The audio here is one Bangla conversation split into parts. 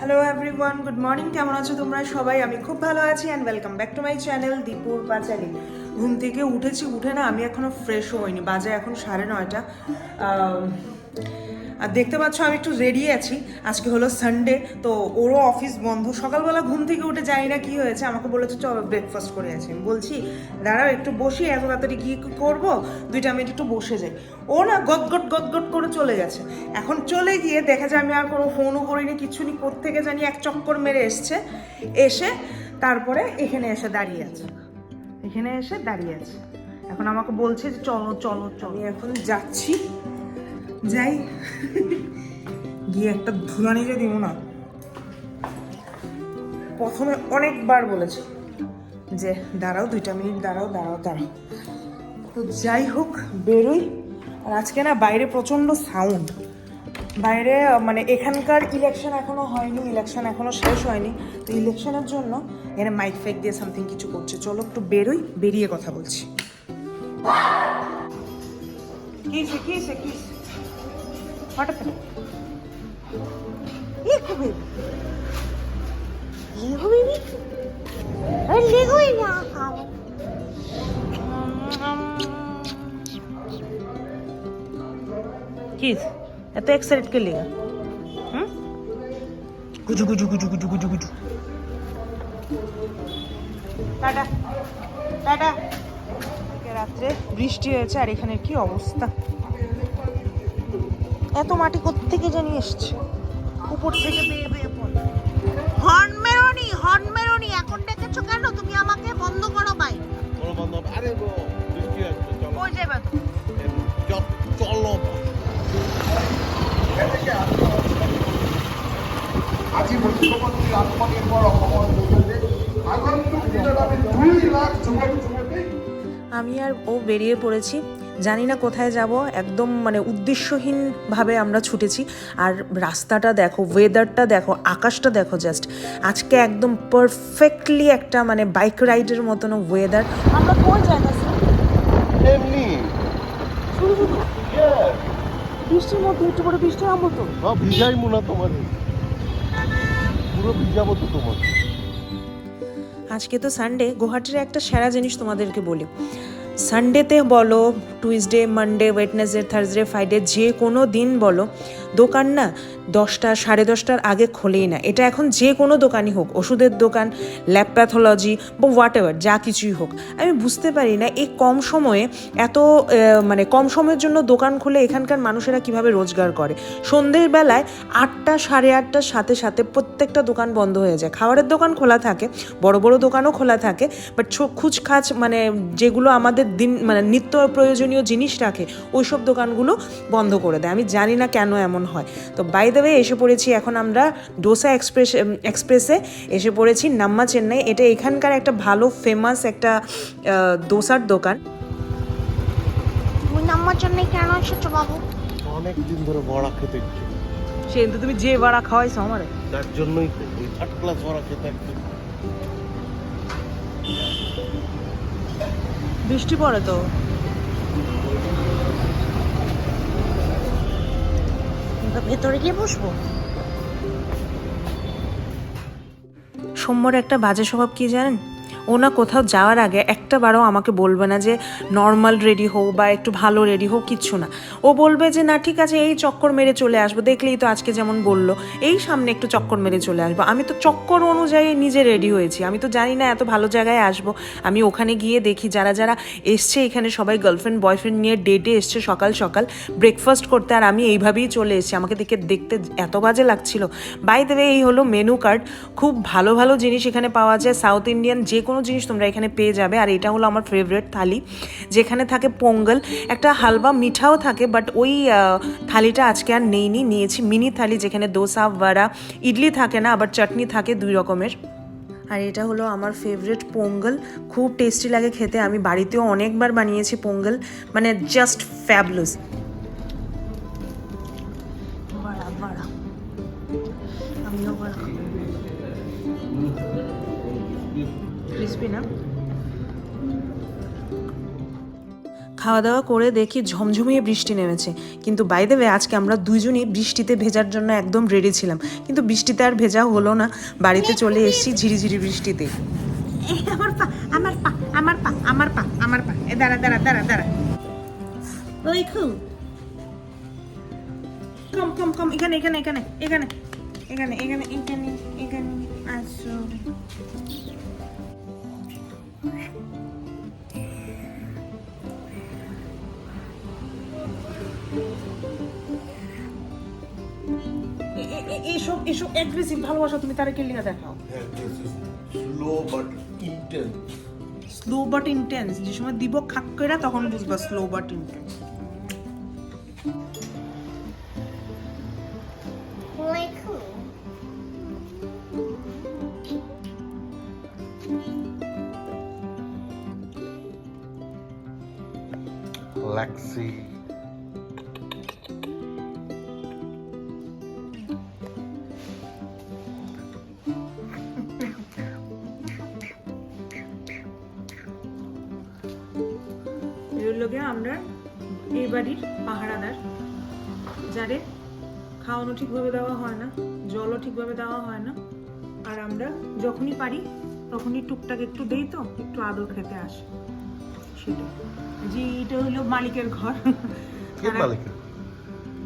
হ্যালো এভরিওয়ান গুড মর্নিং কেমন আছো তোমরা সবাই? আমি খুব ভালো আছি and welcome back to my channel দীপুর পাঁচালি ঘুম থেকে উঠেছি, উঠে না আমি এখনও ফ্রেশও হইনি, বাজে এখন সাড়ে নয়টা। আর দেখতে পাচ্ছ, আমি একটু রেডি আছি। আজকে হলো সানডে তো ওরও অফিস বন্ধ। সকালবেলা ঘুম থেকে উঠে যাই না কি হয়েছে। আমাকে বলেছে, চলো ব্রেকফাস্ট করে আছি আমি বলছি, দাঁড়াও, একটু বসি, এত তাড়াতাড়ি কি করব? দুইটা মিনিট একটু বসে যাই। ও না গট গট গট গট করে চলে গেছে। এখন চলে গিয়ে দেখা যায়, আমি আর কোনো ফোনও করিনি, কিছু নি থেকে জানি এক চক্কর মেরে এসছে। এসে তারপরে এখানে এসে দাঁড়িয়ে আছে। এখানে এসে দাঁড়িয়ে আছে। এখন আমাকে বলছে যে, চলো চলো চলো। এখন যাচ্ছি। যাই। গিয়ে একটা ধুলানি যে দিব না। প্রথমে অনেকবার বলেছি যে, দাঁড়াও, দুইটা মিনিট দাঁড়াও দাঁড়াও দাঁড়াও। তো যাই হোক, বেরোই। আর আজকে না, বাইরে প্রচণ্ড সাউন্ড বাইরে মানে এখানকার ইলেকশন এখনও হয়নি ইলেকশন এখনও শেষ হয়নি। তো ইলেকশনের জন্য এখানে মাইক ফাইক দিয়ে সামথিং কিছু করছে। চলো একটু বেরোই, বেরিয়ে কথা বলছি। কিসে কিসে কিসে ako. किस এত এক্সাইটেড কে লেগা? হুম? গুজু গুজু গুজু গুজু গুজু গুজু। টাটা। টাটা। রাত্রে বৃষ্টি হয়েছে আর এখানে কি অবস্থা? এত মাটি কোত্থেকে জানি এসছে? উপর থেকে বেয়ে বেয়ে পড়ে। হর্ন মেরোনি হর্ন মেরোনি এখন ডেকেছো কেন? তুমি আমাকে বন্ধ করো ভাই। বন্ধ আরে গো বৃষ্টি আসছে চলো। যাবে আজি অসমৰ যোজনাতে আগন্তুক দিনত আমি দুই লাখ যুৱক যুৱতী আমি আর ও বেরিয়ে পড়েছি। জানি না কোথায় যাব একদম মানে উদ্দেশ্যহীনভাবে আমরা ছুটেছি। আর রাস্তাটা দেখো ওয়েদারটা দেখো আকাশটা দেখো জাস্ট আজকে একদম পারফেক্টলি একটা মানে বাইক রাইডের মতন ওয়েদার আমরা কোন জায়গা এমনি। বৃষ্টির মধ্যে একটু করে বৃষ্টি নামবো তো? ভিজাই মনে তোমার। পুরো ভিজাবো তো তোমার আজকে তো সানডে গুয়াহাটির একটা সেরা জিনিস তোমাদেরকে বলি। সানডেতে বলো Tuesday Monday Wednesday Thursday Friday যে কোনো দিন বলো দোকান না দশটা, সাড়ে দশটার আগে খোলেই না। এটা এখন যে কোনো দোকানই হোক, ওষুধের দোকান ল্যাব প্যাথোলজি বা হোয়াট এভার যা কিছুই হোক। আমি বুঝতে পারি না এই কম সময়ে এত মানে কম সময়ের জন্য দোকান খুলে এখানকার মানুষেরা কীভাবে রোজগার করে। সন্ধ্যের বেলায় আটটা, সাড়ে আটটার সাথে সাথে প্রত্যেকটা দোকান বন্ধ হয়ে যায়। খাবারের দোকান খোলা থাকে, বড় বড় দোকানও খোলা থাকে বাট খুচখাচ মানে যেগুলো আমাদের দিন মানে নিত্য প্রয়োজনীয় জিনিস রাখে, ওইসব দোকানগুলো বন্ধ করে দেয়। আমি জানি না কেন এমন হয়। তো বাই দ্য ওয়ে এসে পড়েছি এখন আমরা ডোসা এক্সপ্রেস এক্সপ্রেসে এসে পড়েছি নাম্মা চেন্নাই। এটা এখানকার একটা ভালো ফেমাস একটা ডোসার দোকান। নাম্বার জন্য কেন এসেছ বাবু? অনেক দিন ধরে বড়া খেতে ইচ্ছে। সে কিন্তু তুমি যে বাড়া খাওয়াইছো আমার। তার জন্যই থার্ড ক্লাস বড়া খেতে বৃষ্টি পড়ে তো। ভেতরে গিয়ে বসবো? সোমবার একটা বাজে স্বভাব কি জানেন? ও না কোথাও যাওয়ার আগে একটা বারও আমাকে বলবে না যে নর্মাল রেডি হোক বা একটু ভালো রেডি হোক, কিচ্ছু না। ও বলবে যে, না, ঠিক আছে, এই চক্কর মেরে চলে আসব, দেখলেই তো আজকে যেমন বলল। এই সামনে একটু চক্কর মেরে চলে আসব। আমি তো চক্কর অনুযায়ী নিজে রেডি হয়েছি। আমি তো জানি না এত ভালো জায়গায় আসব। আমি ওখানে গিয়ে দেখি, যারা যারা এসছে এখানে, সবাই গার্লফ্রেন্ড বয়ফ্রেন্ড নিয়ে ডেটে এসছে সকাল সকাল। ব্রেকফাস্ট করতে আর আমি এইভাবেই চলে এসেছি। আমাকে দেখে, দেখতে এত বাজে লাগছিল। বাই দ্য এই হলো মেনু কার্ড খুব ভালো ভালো জিনিস এখানে পাওয়া যায়। সাউথ ইন্ডিয়ান যে কোনো জিনিস তোমরা এখানে পেয়ে যাবে। আর এটা হলো আমার ফেভারিট থালি, যেখানে থাকে পোঙ্গল। একটা হালবা মিঠাও থাকে বাট ওই থালিটা আজকে আর নেইনি। নিয়েছি মিনি থালি, যেখানে দোসা, বড়া, ইডলি থাকে না, আবার চাটনি থাকে দুই রকমের। আর এটা হলো আমার ফেভারিট পোঙ্গল। খুব টেস্টি লাগে খেতে। আমি বাড়িতেও অনেকবার বানিয়েছি পোঙ্গল। মানে জাস্ট ফ্যাবলুস খাওয়া দাওয়া করে দেখি ঝমঝমিয়ে বৃষ্টি নেমেছে। কিন্তু বাইদে দেবে আজকে আমরা দুজনই বৃষ্টিতে ভেজার জন্য একদম রেডি ছিলাম। কিন্তু বৃষ্টিতে আর ভেজা হলো না। বাড়িতে চলে এসেছি ঝিরিঝিরি বৃষ্টিতে। আমার পা আমার পা আমার পা আমার পা আমার পা। এ দাঁড়া দাঁড়া দাঁড়া দাঁড়া। ওই খুব কম কম কম, এখানে এখানে এখানে এখানে এখানে এখানে এখানে এখানে, আসো। এ- এ- এ- এসব এসব অ্যাগ্রেসিভ ভালোবাসা তুমি তারা দেখাও? Slow but intense slow but intense যে সময় দিব খাক কইরা তখন বুঝবা স্লো বাট ইন্টেন্স ওই খুব লোকে আমরা এই বাড়ির পাহারাদার যারে খাওয়ানো ঠিকভাবে দেওয়া হয় না জলও ঠিকভাবে দেওয়া হয় না আর আমরা যখনই পারি তখনই টুকটাক একটু দেই তো একটু আদর খেতে আসে। সেটা যে এটা হলো মালিকের ঘর।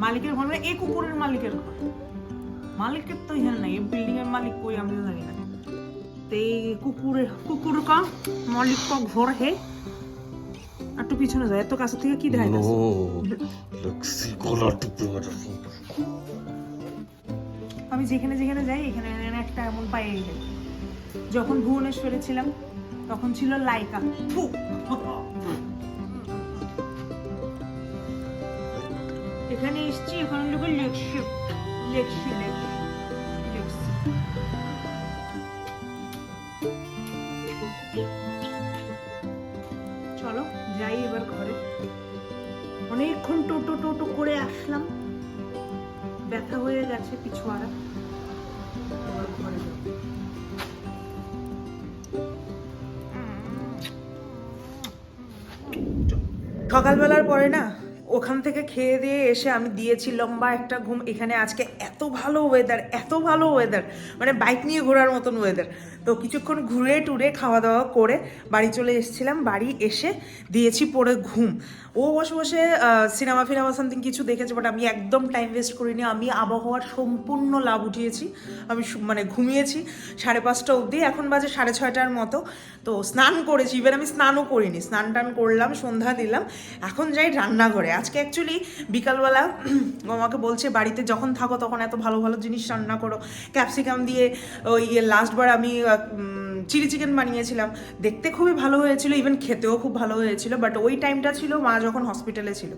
মালিকের? ঘর মানে এই কুকুরের মালিকের ঘর। মালিকের তো এখানে নাই এই বিল্ডিং এর মালিক কই আমি তো জানি না। তো এই কুকুরের কুকুর কা মালিক কা ঘর হে একটু পিছনে যায় এত কাছে থেকে কি দেখাই গলা টিপে আমি যেখানে যেখানে যাই এখানে একটা এমন পায়ে যাই। যখন ভুবনেশ্বরে ছিলাম তখন ছিল লাইকা। এখানে এসছি এখানে লোক লেকশি লেকশি লেকশি লেকশি সকালবেলার পরে না, ওখান থেকে খেয়ে দিয়ে এসে আমি দিয়েছি লম্বা একটা ঘুম। এখানে আজকে এত ভালো ওয়েদার এত ভালো ওয়েদার মানে বাইক নিয়ে ঘোরার মতন ওয়েদার তো কিছুক্ষণ ঘুরে টুরে খাওয়া দাওয়া করে বাড়ি চলে এসেছিলাম। বাড়ি এসে দিয়েছি পরে ঘুম। ও বসে বসে সিনেমা ফিনেমা সামথিং কিছু দেখেছে বাট আমি একদম টাইম ওয়েস্ট করিনি। আমি আবহাওয়ার সম্পূর্ণ লাভ উঠিয়েছি। আমি মানে ঘুমিয়েছি সাড়ে পাঁচটা অবধি। এখন বাজে সাড়ে ছয়টার মতো। তো স্নান করেছি। ইভেন আমি স্নানও করিনি। স্নান টান করলাম, সন্ধ্যা দিলাম। এখন যাই রান্নাঘরে। আজকে অ্যাকচুয়ালি বিকালবেলা আমাকে বলছে, বাড়িতে যখন থাকো তখন এত ভালো ভালো জিনিস রান্না করো। ক্যাপসিকাম দিয়ে ওই লাস্টবার আমি চিলি চিকেন বানিয়েছিলাম। দেখতে খুবই ভালো হয়েছিল ইভেন খেতেও খুব ভালো হয়েছিল বাট ওই টাইমটা ছিল মা যখন হসপিটালে ছিল।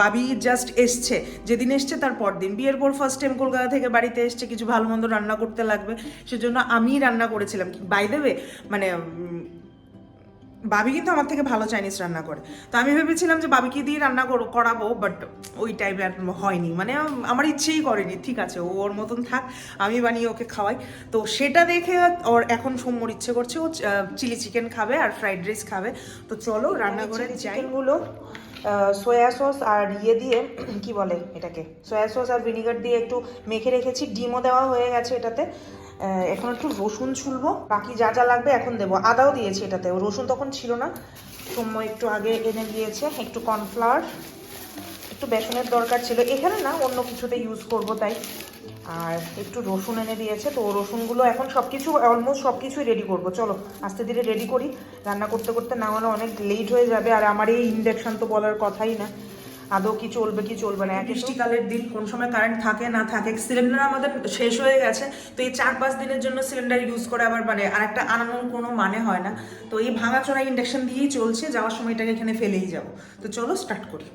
বাবি জাস্ট এসছে, যেদিন এসছে তার পর দিন বিয়ের পর ফার্স্ট টাইম কলকাতা থেকে বাড়িতে এসছে, কিছু ভালো মন্দ রান্না করতে লাগবে, সেজন্য আমি রান্না করেছিলাম। বাই দেবে মানে বাবি কিন্তু আমার থেকে ভালো চাইনিজ রান্না করে। তো আমি ভেবেছিলাম যে বাবিকে দিয়ে রান্না করো- করাবো বাট ওই টাইপের হয়নি। মানে আমার ইচ্ছেই করেনি। ঠিক আছে ও ওর মতন থাক আমি বানিয়ে ওকে খাওয়াই। তো সেটা দেখে ওর এখন সোম্যর ইচ্ছে করছে ও চিলি চিকেন খাবে আর ফ্রাইড রাইস খাবে। তো চলো রান্নাঘরে চিকেনগুলো সয়া সস আর ইয়ে দিয়ে, কি বলে এটাকে? সয়া সস আর ভিনিগার দিয়ে একটু মেখে রেখেছি, ডিমও দেওয়া হয়ে গেছে এটাতে। এখন একটু রসুন ছুলবো, বাকি যা যা লাগবে এখন দেবো। আদাও দিয়েছি এটাতে, রসুন তখন ছিল না, সময় একটু আগে এনে দিয়েছে, একটু কর্নফ্লাওয়ার একটু বেসনের দরকার ছিল। এখানে না, অন্য কিছুতে ইউজ করব তাই। আর একটু রসুন এনে দিয়েছে, তো রসুনগুলো এখন সব কিছু অলমোস্ট সব কিছুই রেডি করব। চলো, আস্তে ধীরে রেডি করি। রান্না করতে করতে না হলে অনেক লেট হয়ে যাবে, আর আমার এই ইন্ডাকশন তো বলার কথাই না। আদৌ কি চলবে কি চলবে না? বৃষ্টিকালের দিন, কোন সময় কারেন্ট থাকে, না থাকে সিলিন্ডার আমাদের শেষ হয়ে গেছে। তো এই চার পাঁচ দিনের জন্য সিলিন্ডার ইউজ করে আবার মানে আর একটা আনানোর কোনো মানে হয় না। তো এই ভাঙাচোরা ইন্ডাকশন দিয়েই চলছে, যাওয়ার সময় এটাকে এখানে ফেলেই যাব। তো চলো স্টার্ট করি।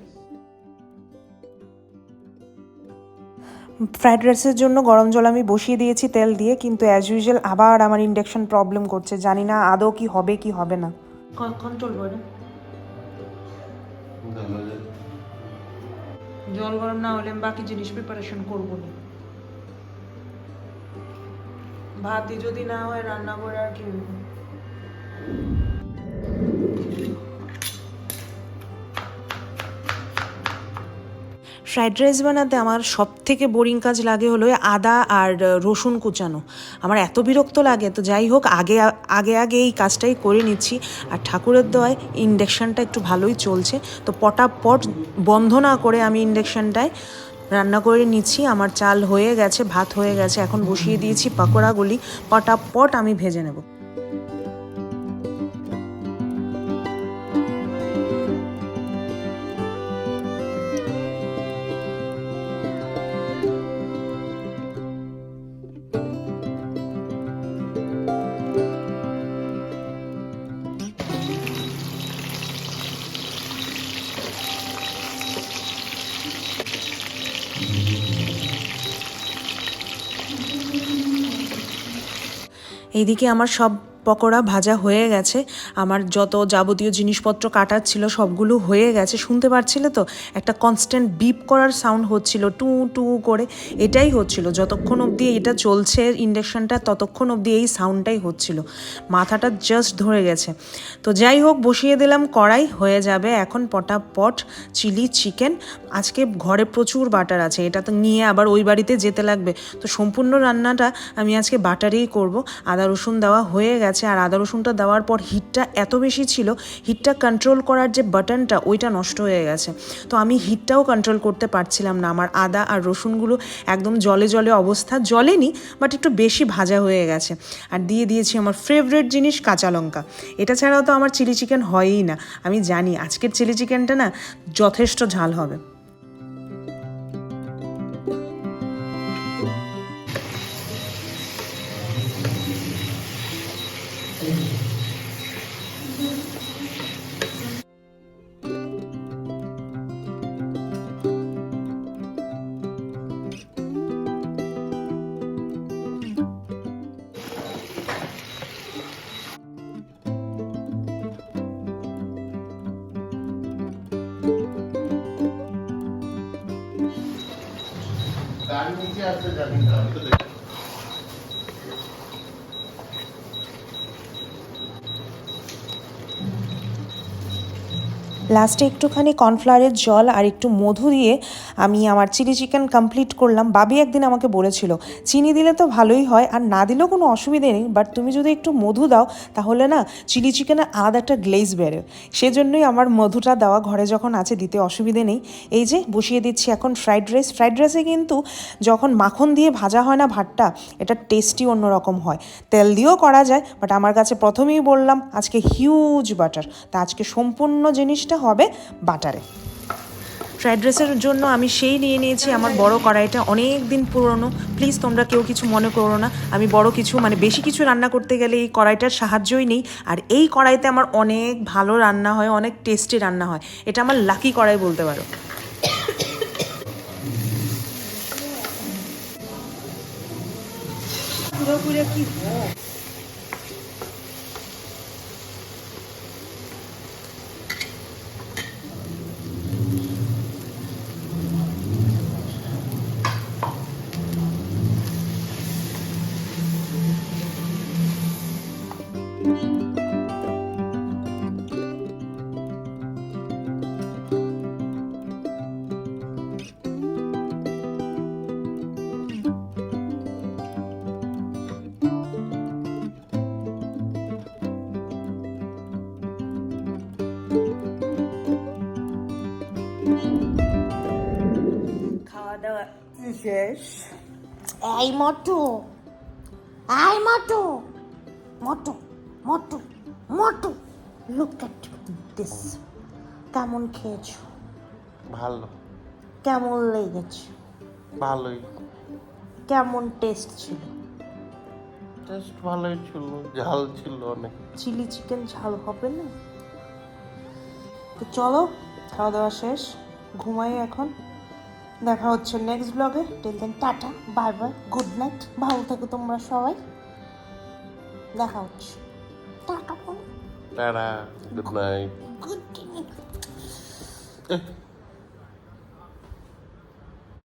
ফ্রাইড রাইসের জন্য গরম জল আমি বসিয়ে দিয়েছি তেল দিয়ে, কিন্তু অ্যাজ ইউজুয়াল আবার আমার ইন্ডাকশন প্রবলেম করছে। জানি না আদৌ কি হবে কি হবে না। কখন চলবে জল গরম না হলে বাকি জিনিস প্রিপারেশন করব না। ভাতই যদি না হয় রান্না করে আর কি ফ্রাইড রাইস বানাতে আমার সব থেকে বোরিং কাজ লাগে হলো আদা আর রসুন কুচানো। আমার এত বিরক্ত লাগে, তো যাই হোক, আগে আগে আগে এই কাজটাই করে নিচ্ছি। আর ঠাকুরের দোয়ায় ইন্ডাকশানটা একটু ভালোই চলছে। তো পটাপট বন্ধ না করে আমি ইন্ডাকশানটায় রান্না করে নিচ্ছি। আমার চাল হয়ে গেছে, ভাত হয়ে গেছে, এখন বসিয়ে দিয়েছি পাকোড়াগুলি। পটাপট আমি ভেজে নেব। এইদিকে আমার সব পকোড়া ভাজা হয়ে গেছে। আমার যত যাবতীয় জিনিসপত্র কাটার ছিল সবগুলো হয়ে গেছে। শুনতে পারছিলে তো? একটা কনস্ট্যান্ট বিপ করার সাউন্ড হচ্ছিল, টু টু করে। এটাই হচ্ছিল। যতক্ষণ অবধি এটা চলছে ইন্ডাকশানটা ততক্ষণ অবধি এই সাউন্ডটাই হচ্ছিল। মাথাটা জাস্ট ধরে গেছে। তো যাই হোক, বসিয়ে দিলাম, কড়াই হয়ে যাবে। এখন পটাপট চিলি চিকেন। আজকে ঘরে প্রচুর বাটার আছে। এটা তো নিয়ে আবার ওই বাড়িতে যেতে লাগবে। তো সম্পূর্ণ রান্নাটা আমি আজকে বাটারেই করব। আদা রসুন দেওয়া হয়ে গেছে। আর আদা রসুনটা দেওয়ার পর হিটটা এত বেশি ছিল হিটটা কন্ট্রোল করার যে বাটনটা ওইটা নষ্ট হয়ে গেছে। তো আমি হিটটাও কন্ট্রোল করতে পারছিলাম না। আমার আদা আর রসুনগুলো একদম জলে জলে অবস্থা জলেনি বাট একটু বেশি ভাজা হয়ে গেছে। আর দিয়ে দিয়েছি আমার ফেভারিট জিনিস কাঁচা লঙ্কা। এটা ছাড়াও তো আমার চিলি চিকেন হয়ই না। আমি জানি আজকের চিলি চিকেনটা না যথেষ্ট ঝাল হবে। তার নিচে আছে জানি না। আমি তো লাস্টে একটুখানি কর্নফ্লাওয়ারের জল আর একটু মধু দিয়ে আমি আমার চিলি চিকেন কমপ্লিট করলাম। বাবি একদিন আমাকে বলেছিল, চিনি দিলে তো ভালোই হয় আর না দিলেও কোনো অসুবিধে নেই বাট তুমি যদি একটু মধু দাও, তাহলে না চিলি চিকেনের আলাদা একটা গ্লেজ বেরোয়। সেজন্যই আমার মধুটা দেওয়া ঘরে যখন আছে, দিতে অসুবিধে নেই। এই যে বসিয়ে দিচ্ছি এখন ফ্রাইড রাইস ফ্রাইড রাইসে কিন্তু যখন মাখন দিয়ে ভাজা হয় না ভাতটা, এটা টেস্টি অন্যরকম হয়। তেল দিয়েও করা যায় বাট আমার কাছে প্রথমেই বললাম, আজকে হিউজ বাটার তা আজকে সম্পূর্ণ জিনিসটা হবে বাটারে। ফ্রাইড রাইসের জন্য আমি সেই নিয়ে নিয়েছি আমার বড় কড়াইটা অনেক দিন পুরনো। প্লিজ তোমরা কেউ কিছু মনে করো না। আমি বড় কিছু মানে বেশি কিছু রান্না করতে গেলে এই কড়াইটার সাহায্যই নেই। আর এই কড়াইতে আমার অনেক ভালো রান্না হয় অনেক টেস্টি রান্না হয়। এটা আমার লাকি কড়াই বলতে পারো। পুরোপুরি কি? শেষ। এই মটু এই Motu Motu Motu Motu. Look at this কেমন খেয়েছো? ভালো। কেমন লেগেছে? ভালোই। কেমন টেস্ট ছিল? টেস্ট ভালোই ছিল ঝাল ছিল অনেক। চিলি চিকেন ঝাল হবে না? তো চলো খাওয়া দাওয়া শেষ। ঘুমাই এখন? দেখা হচ্ছে নেক্সট ব্লগে till then tata bye bye good night ভালো থেকো তোমরা সবাই। দেখা হচ্ছে। Tata. Tata good night good night